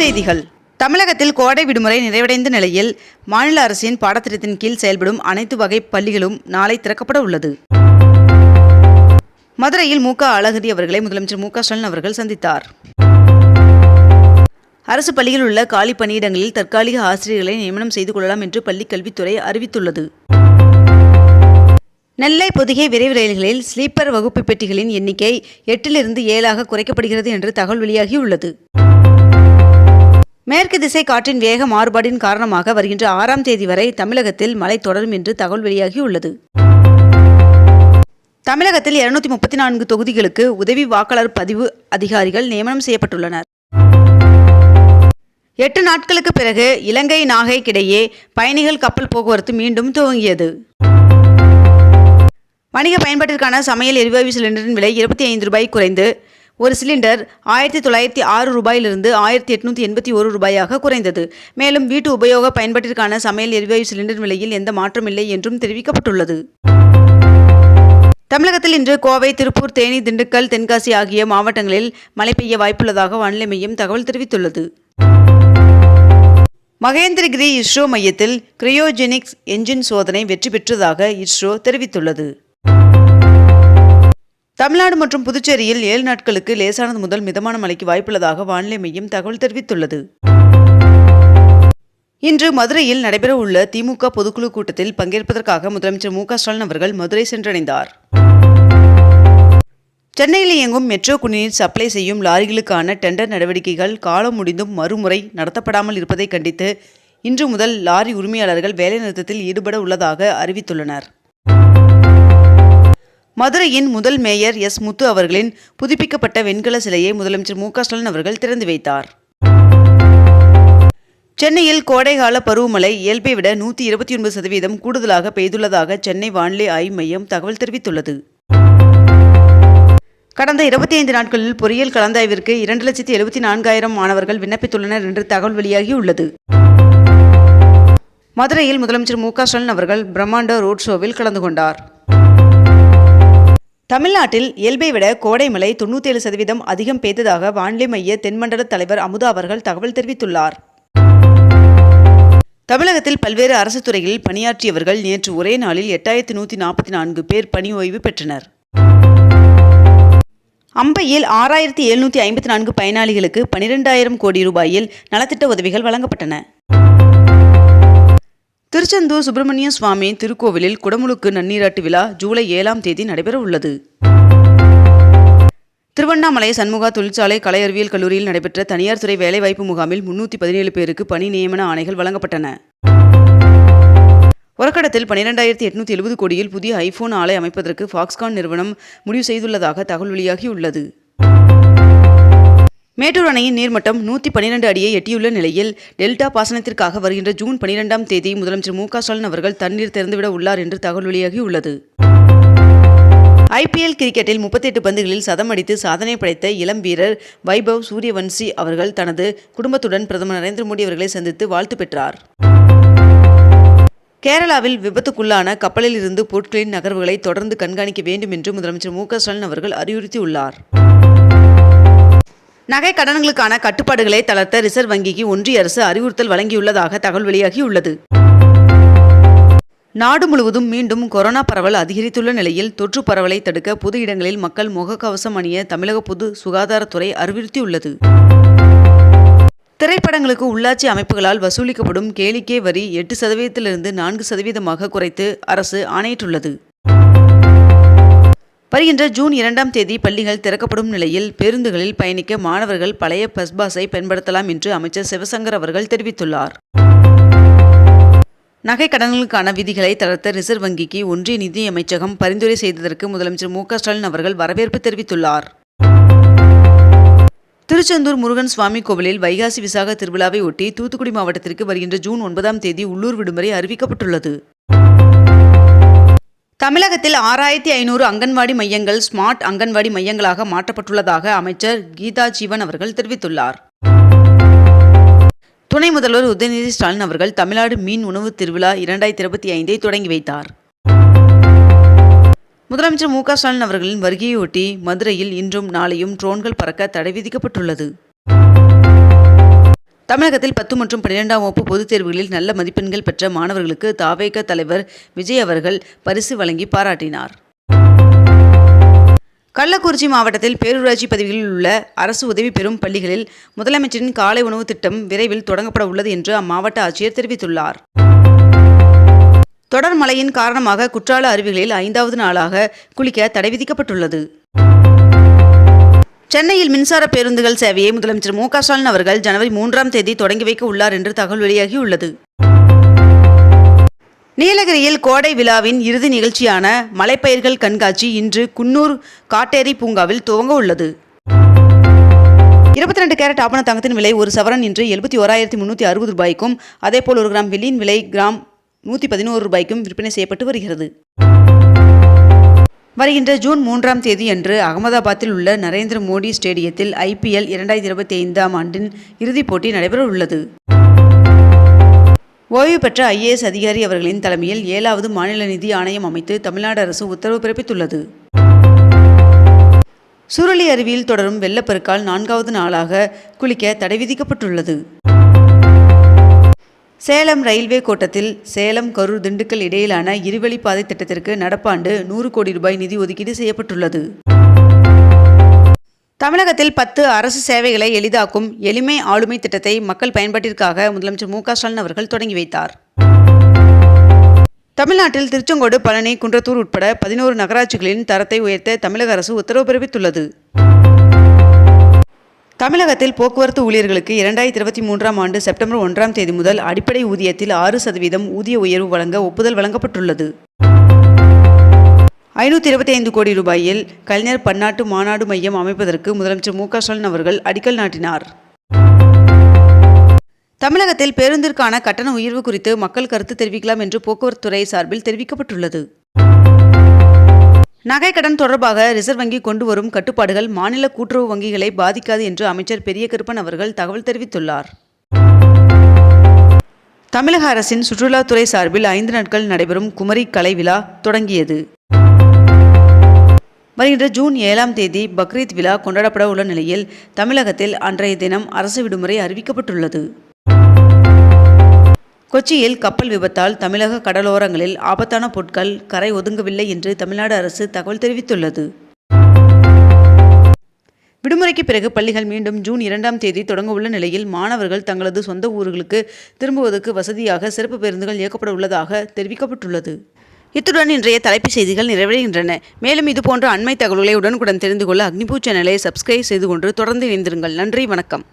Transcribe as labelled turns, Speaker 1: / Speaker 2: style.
Speaker 1: செய்திகள் தமிழகத்தில் கோடை விடுமுறை நிறைவடைந்த நிலையில் மாநில அரசின் பாடத்திட்டத்தின் கீழ் செயல்படும் அனைத்து வகை பள்ளிகளும் நாளை திறக்கப்பட உள்ளது மதுரையில் மு அழகிரி அவர்களை முதலமைச்சர் மு ஸ்டாலின் அவர்கள் சந்தித்தார் அரசு பள்ளியில் உள்ள காலி பணியிடங்களில் தற்காலிக ஆசிரியர்களை நியமனம் செய்து கொள்ளலாம் என்று பள்ளி கல்வித்துறை அறிவித்துள்ளது நெல்லை புதுகை விரைவு ரயில்களில் ஸ்லீப்பர் வகுப்பு பெட்டிகளின் எண்ணிக்கை எட்டிலிருந்து ஏழாக குறைக்கப்படுகிறது என்று தகவல் வெளியாகியுள்ளது மேற்கு திசை காற்றின் வேக மாறுபாடின் காரணமாக வருகின்ற ஆறாம் தேதி வரை தமிழகத்தில் மழை தொடரும் என்று தகவல் வெளியாகியுள்ளது தமிழகத்தில் இருநூத்தி முப்பத்தி நான்கு தொகுதிகளுக்கு உதவி வாக்காளர் பதிவு அதிகாரிகள் நியமனம் செய்யப்பட்டுள்ளனர் எட்டு நாட்களுக்கு பிறகு இலங்கை நாகைக்கிடையே பயணிகள் கப்பல் போக்குவரத்து மீண்டும் துவங்கியது வணிக பயன்பாட்டிற்கான சமையல் எரிவாயு சிலிண்டரின் விலை இருபத்தி ஐந்து ரூபாய் குறைந்து ஒரு சிலிண்டர் ஆயிரத்தி தொள்ளாயிரத்தி ஆறு ரூபாயிலிருந்து ஆயிரத்தி எட்நூற்றி எண்பத்தி ஒரு ரூபாயாக குறைந்தது மேலும் வீட்டு உபயோக பயன்பாட்டிற்கான சமையல் எரிவாயு சிலிண்டர் விலையில் எந்த மாற்றம் இல்லை என்றும் தெரிவிக்கப்பட்டுள்ளது தமிழகத்தில் இன்று கோவை திருப்பூர் தேனி திண்டுக்கல் தென்காசி ஆகிய மாவட்டங்களில் மழை பெய்ய வாய்ப்புள்ளதாக வானிலை மையம் தகவல் தெரிவித்துள்ளது மகேந்திரகிரி இஸ்ரோ மையத்தில் கிரையோஜெனிக்ஸ் என்ஜின் சோதனை வெற்றி பெற்றதாக இஸ்ரோ தெரிவித்துள்ளது தமிழ்நாடு மற்றும் புதுச்சேரியில் ஏழு நாட்களுக்கு லேசானது முதல் மிதமான மழைக்கு வாய்ப்புள்ளதாக வானிலை மையம் தகவல் தெரிவித்துள்ளது இன்று மதுரையில் நடைபெறவுள்ள திமுக பொதுக்குழு கூட்டத்தில் பங்கேற்பதற்காக முதலமைச்சர் மு ஸ்டாலின் அவர்கள் மதுரை சென்றடைந்தார் சென்னையில் இயங்கும் மெட்ரோ குடிநீர் சப்ளை செய்யும் லாரிகளுக்கான டெண்டர் நடவடிக்கைகள் காலம் முடிந்தும் மறுமுறை நடத்தப்படாமல் இருப்பதை கண்டித்து இன்று முதல் லாரி உரிமையாளர்கள் வேலைநிறுத்தத்தில் ஈடுபட உள்ளதாக அறிவித்துள்ளனர் மதுரையின் முதல் மேயர் எஸ் முத்து அவர்களின் புதுப்பிக்கப்பட்ட வெண்கல சிலையை முதலமைச்சர் மு ஸ்டாலின் அவர்கள் திறந்து வைத்தார் சென்னையில் கோடைகால பருவமழை இயல்பை விட நூற்றி இருபத்தி ஒன்பது சதவீதம் கூடுதலாக பெய்துள்ளதாக சென்னை வானிலை ஆய்வு மையம் தகவல் தெரிவித்துள்ளது கடந்த இருபத்தி ஐந்து நாட்களில் பொறியியல் கலந்தாய்விற்கு இரண்டு லட்சத்தி எழுபத்தி நான்காயிரம் மாணவர்கள் விண்ணப்பித்துள்ளனர் என்று தகவல் வெளியாகியுள்ளது மதுரையில் முதலமைச்சர் மு ஸ்டாலின் அவர்கள் பிரம்மாண்ட ரோட் ஷோவில் கலந்து கொண்டார் தமிழ்நாட்டில் இயல்பை விட கோடை மழை ஏழு சதவீதம் அதிகம் பெய்ததாக வானிலை மைய தென்மண்டல தலைவர் அமுதா அவர்கள் தகவல் தெரிவித்துள்ளார் தமிழகத்தில் பல்வேறு அரசு துறைகளில் பணியாற்றியவர்கள் நேற்று ஒரே நாளில் எட்டாயிரத்தி நூற்றி நாற்பத்தி நான்கு பேர் பணி ஓய்வு பெற்றனர் அம்பையில் ஆறாயிரத்தி எழுநூற்றி ஐம்பத்தி நான்கு பயனாளிகளுக்கு பனிரெண்டாயிரம் கோடி ரூபாயில் நலத்திட்ட உதவிகள் வழங்கப்பட்டன திருச்செந்தூர் சுப்பிரமணிய சுவாமி திருக்கோவிலில் குடமுழுக்கு நன்னீராட்டு விழா ஜூலை ஏழாம் தேதி நடைபெற உள்ளது திருவண்ணாமலை சண்முகா தொழிற்சாலை கலை அறிவியல் கல்லூரியில் நடைபெற்ற தனியார் துறை வேலைவாய்ப்பு முகாமில் முன்னூத்தி பதினேழு பேருக்கு பணி நியமன ஆணைகள் வழங்கப்பட்டன உரக்கடத்தில் பனிரெண்டாயிரத்தி எட்நூத்தி எழுபது கோடியில் புதிய ஐபோன் ஆலை அமைப்பதற்கு ஃபாக்ஸ்கான் நிறுவனம் முடிவு செய்துள்ளதாக தகவல் வெளியாகியுள்ளது மேட்டூர் அணையின் நீர்மட்டம் நூற்றி பன்னிரண்டு அடியை எட்டியுள்ள நிலையில் டெல்டா பாசனத்திற்காக வருகின்ற ஜூன் பன்னிரெண்டாம் தேதி முதலமைச்சர் மு ஸ்டாலின் அவர்கள் தண்ணீர் திறந்துவிட உள்ளார் என்று தகவல் வெளியாகியுள்ளது ஐபிஎல் கிரிக்கெட்டில் முப்பத்தெட்டு பந்துகளில் சதம் அடித்து சாதனை படைத்த இளம் வீரர் வைபவ் சூரியவன்சி அவர்கள் தனது குடும்பத்துடன் பிரதமர் நரேந்திர மோடி அவர்களை சந்தித்து வாழ்த்து பெற்றார் கேரளாவில் விபத்துக்குள்ளான கப்பலில் இருந்து பொருட்களின் நகர்வுகளை தொடர்ந்து கண்காணிக்க வேண்டும் என்று முதலமைச்சர் மு ஸ்டாலின் அவர்கள் அறிவுறுத்தியுள்ளார் நகை கடன்களுக்கான கட்டுப்பாடுகளை தளர்த்த ரிசர்வ் வங்கிக்கு ஒன்றிய அரசு அறிவுறுத்தல் வழங்கியுள்ளதாக தகவல் வெளியாகியுள்ளது நாடு முழுவதும் மீண்டும் கொரோனா பரவல் அதிகரித்துள்ள நிலையில் தொற்று பரவலை தடுக்க பொது இடங்களில் மக்கள் முகக்கவசம் அணிய தமிழக பொது சுகாதாரத்துறை அறிவுறுத்தியுள்ளது திரைப்படங்களுக்கு உள்ளாட்சி அமைப்புகளால் வசூலிக்கப்படும் கேளிக்கை வரி எட்டு சதவீதத்திலிருந்து நான்கு சதவீதமாக குறைத்து அரசு ஆணையிட்டுள்ளது வருகின்ற ஜூன் இரண்டாம் தேதி பள்ளிகள் திறக்கப்படும் நிலையில் பேருந்துகளில் பயணிக்க மாணவர்கள் பழைய பஸ் பாஸை பயன்படுத்தலாம் என்று அமைச்சர் சிவசங்கர் அவர்கள் தெரிவித்துள்ளார் நகை கடன்களுக்கான விதிகளை தளர்த்த ரிசர்வ் வங்கிக்கு ஒன்றிய நிதியமைச்சகம் பரிந்துரை செய்ததற்கு முதலமைச்சர் மு ஸ்டாலின் அவர்கள் வரவேற்பு தெரிவித்துள்ளார் திருச்செந்தூர் முருகன் சுவாமி கோவிலில் வைகாசி விசாக திருவிழாவை ஒட்டி தூத்துக்குடி மாவட்டத்திற்கு வருகின்ற ஜூன் ஒன்பதாம் தேதி உள்ளூர் விடுமுறை அறிவிக்கப்பட்டுள்ளது தமிழகத்தில் ஆறாயிரத்தி ஐநூறு அங்கன்வாடி மையங்கள் ஸ்மார்ட் அங்கன்வாடி மையங்களாக மாற்றப்பட்டுள்ளதாக அமைச்சர் கீதா ஜீவன் அவர்கள் தெரிவித்துள்ளார் துணை முதல்வர் உதயநிதி ஸ்டாலின் அவர்கள் தமிழ்நாடு மீன் உணவு திருவிழா இரண்டாயிரத்தி இருபத்தி ஐந்தை தொடங்கி வைத்தார் முதலமைச்சர் மு க ஸ்டாலின் அவர்களின் வருகையொட்டி மதுரையில் இன்றும் நாளையும் ட்ரோன்கள் பறக்க தடை விதிக்கப்பட்டுள்ளது தமிழகத்தில் பத்து மற்றும் பன்னிரெண்டாம் வகுப்பு பொதுத் தேர்வுகளில் நல்ல மதிப்பெண்கள் பெற்ற மாணவர்களுக்கு தாவேக தலைவர் விஜய் அவர்கள் பரிசு வழங்கி பாராட்டினார் கள்ளக்குறிச்சி மாவட்டத்தில் பேரூராட்சி பதவிகளில் உள்ள அரசு உதவி பெறும் பள்ளிகளில் முதலமைச்சரின் காலை உணவு திட்டம் விரைவில் தொடங்கப்பட உள்ளது என்று அம்மாவட்ட ஆட்சியர் தெரிவித்துள்ளார் தொடர் மழையின் காரணமாக குற்றால அருவிகளில் ஐந்தாவது நாளாக குளிக்க தடை விதிக்கப்பட்டுள்ளது சென்னையில் மின்சார பேருந்துகள் சேவையை முதலமைச்சர் மு ஸ்டாலின் அவர்கள் ஜனவரி மூன்றாம் தேதி தொடங்கி வைக்க உள்ளார் என்று தகவல் வெளியாகியுள்ளது நீலகிரியில் கோடை விழாவின் இறுதி நிகழ்ச்சியான மலைப்பயிர்கள் கண்காட்சி இன்று குன்னூர் காட்டேரி பூங்காவில் துவங்க உள்ளது இருபத்தி ரெண்டு கேரட் ஆபண தங்கத்தின் விலை ஒரு சவரன் இன்று எழுபத்தி ஓராயிரத்தி முன்னூற்றி அறுபது ரூபாய்க்கும் அதேபோல் ஒரு கிராம் வெள்ளியின் விலை கிராம் நூற்றி பதினோரு ரூபாய்க்கும் விற்பனை செய்யப்பட்டு வருகிறது வருகின்ற ஜூன் மூன்றாம் தேதி அன்று அகமதாபாத்தில் உள்ள நரேந்திர மோடி ஸ்டேடியத்தில் ஐபிஎல் இரண்டாயிரத்தி இருபத்தி ஐந்தாம் ஆண்டின் இறுதிப் போட்டி நடைபெற உள்ளது ஓய்வு பெற்ற ஐஏஎஸ் அதிகாரி அவர்களின் தலைமையில் ஏழாவது மாநில நிதி ஆணையம் அமைத்து தமிழ்நாடு அரசு உத்தரவு பிறப்பித்துள்ளது சுருளி அருவியில் தொடரும் வெள்ளப்பெருக்கால் நான்காவது நாளாக குளிக்க தடை விதிக்கப்பட்டுள்ளது சேலம் ரயில்வே கோட்டத்தில் சேலம் கரூர் திண்டுக்கல் இடையிலான இருவழிப்பாதை திட்டத்திற்கு நடப்பாண்டு நூறு கோடி ரூபாய் நிதி ஒதுக்கீடு செய்யப்பட்டுள்ளது தமிழகத்தில் பத்து அரசு சேவைகளை எளிதாக்கும் எளிமை ஆளுமை திட்டத்தை மக்கள் பயன்பாட்டிற்காக முதலமைச்சர் மு ஸ்டாலின் அவர்கள் தொடங்கி வைத்தார் தமிழ்நாட்டில் திருச்செங்கோடு பழனி குன்றத்தூர் உட்பட பதினோரு நகராட்சிகளின் தரத்தை உயர்த்த தமிழக அரசு உத்தரவு பிறப்பித்துள்ளது தமிழகத்தில் போக்குவரத்து ஊழியர்களுக்கு இரண்டாயிரத்தி இருபத்தி மூன்றாம் ஆண்டு செப்டம்பர் ஒன்றாம் தேதி முதல் அடிப்படை ஊதியத்தில் ஆறு சதவீதம் ஊதிய உயர்வு வழங்க ஒப்புதல் வழங்கப்பட்டுள்ளது ஐநூற்றி இருபத்தி ஐந்து கோடி ரூபாயில் கலைஞர் பன்னாட்டு மாநாடு மையம் அமைப்பதற்கு முதலமைச்சர் மு ஸ்டாலின் அவர்கள் அடிக்கல் நாட்டினார் தமிழகத்தில் பேருந்திற்கான கட்டண உயர்வு குறித்து மக்கள் கருத்து தெரிவிக்கலாம் என்று போக்குவரத்துறை சார்பில் தெரிவிக்கப்பட்டுள்ளது நகைக்கடன் தொடர்பாக ரிசர்வ் வங்கி கொண்டு வரும் கட்டுப்பாடுகள் மாநில கூட்டுறவு வங்கிகளை பாதிக்காது என்று அமைச்சர் பெரிய கருப்பன் அவர்கள் தகவல் தெரிவித்துள்ளார் தமிழக அரசின் சுற்றுலாத்துறை சார்பில் ஐந்து நாட்கள் நடைபெறும் குமரி கலை விழா தொடங்கியது வருகின்ற ஜூன் ஏழாம் தேதி பக்ரீத் விழா கொண்டாடப்பட உள்ள நிலையில் தமிழகத்தில் அன்றைய தினம் அரசு விடுமுறை அறிவிக்கப்பட்டுள்ளது கொச்சியில் கப்பல் விபத்தால் தமிழக கடலோரங்களில் ஆபத்தான பொருட்கள் கரை ஒதுங்கவில்லை என்று தமிழ்நாடு அரசு தகவல் தெரிவித்துள்ளது விடுமுறைக்கு பிறகு பள்ளிகள் மீண்டும் ஜூன் இரண்டாம் தேதி தொடங்க உள்ள நிலையில் மாணவர்கள் தங்களது சொந்த ஊர்களுக்கு திரும்புவதற்கு வசதியாக சிறப்பு பேருந்துகள் இயக்கப்பட உள்ளதாக தெரிவிக்கப்பட்டுள்ளது இத்துடன் இன்றைய தலைப்புச் செய்திகள் நிறைவடைகின்றன மேலும் இதுபோன்ற அண்மை தகவல்களை உடனுக்குடன் தெரிந்து கொள்ள அக்னிபூ சேனலை சப்ஸ்கிரைப் செய்து கொண்டு தொடர்ந்து இணைந்திருங்கள் நன்றி வணக்கம்